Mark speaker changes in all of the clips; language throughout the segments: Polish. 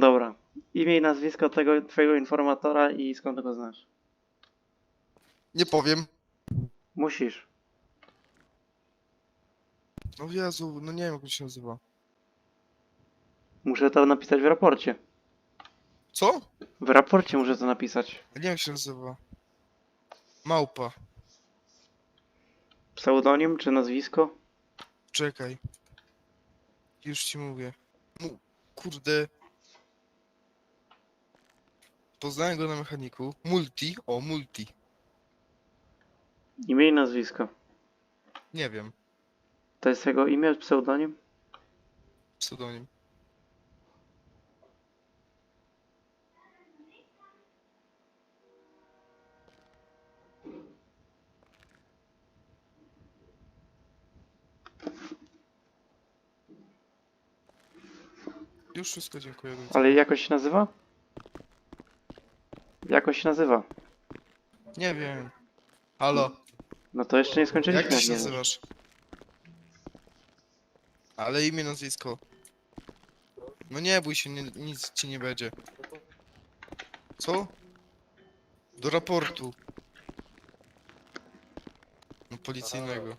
Speaker 1: Dobra. Imię i nazwisko tego twojego informatora i skąd go znasz?
Speaker 2: Nie powiem.
Speaker 1: Musisz.
Speaker 2: No Jezu, no nie wiem jak on się nazywa.
Speaker 1: Muszę to napisać w raporcie.
Speaker 2: Co?
Speaker 1: W raporcie muszę to napisać.
Speaker 2: Nie wiem jak się nazywa. Małpa.
Speaker 1: Pseudonim czy nazwisko?
Speaker 2: Czekaj. Już ci mówię. Mu, kurde. Poznałem go na mechaniku. Multi. O, multi.
Speaker 1: Imię i nazwisko.
Speaker 2: Nie wiem.
Speaker 1: To jest jego imię, pseudonim?
Speaker 2: Pseudonim. Już wszystko, dziękuję.
Speaker 1: Ale jakoś się nazywa? Jakoś się nazywa.
Speaker 2: Nie wiem. Halo,
Speaker 1: No to jeszcze nie skończyliśmy.
Speaker 2: jak ty się
Speaker 1: nie?
Speaker 2: nazywasz? Ale imię, nazwisko. No nie bój się, nie, nic ci nie będzie. Co? Do raportu. No, policyjnego.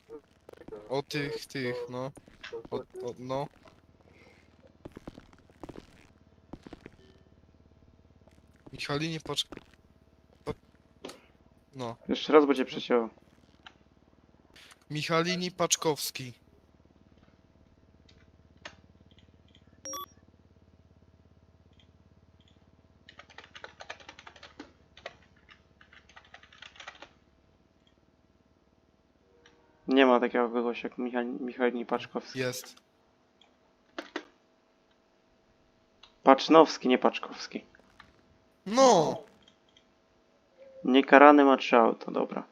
Speaker 2: O tych, tych, no. O, o, no. Michalinie, patrz. Pa... No.
Speaker 1: Jeszcze raz będzie przecięło.
Speaker 2: Michalini Paczkowski.
Speaker 1: Nie ma takiego kogoś jak Michał, Michał Paczkowski.
Speaker 2: Jest.
Speaker 1: Pacznowski, nie Paczkowski.
Speaker 2: No!
Speaker 1: Niekarany ma trzy auto, dobra.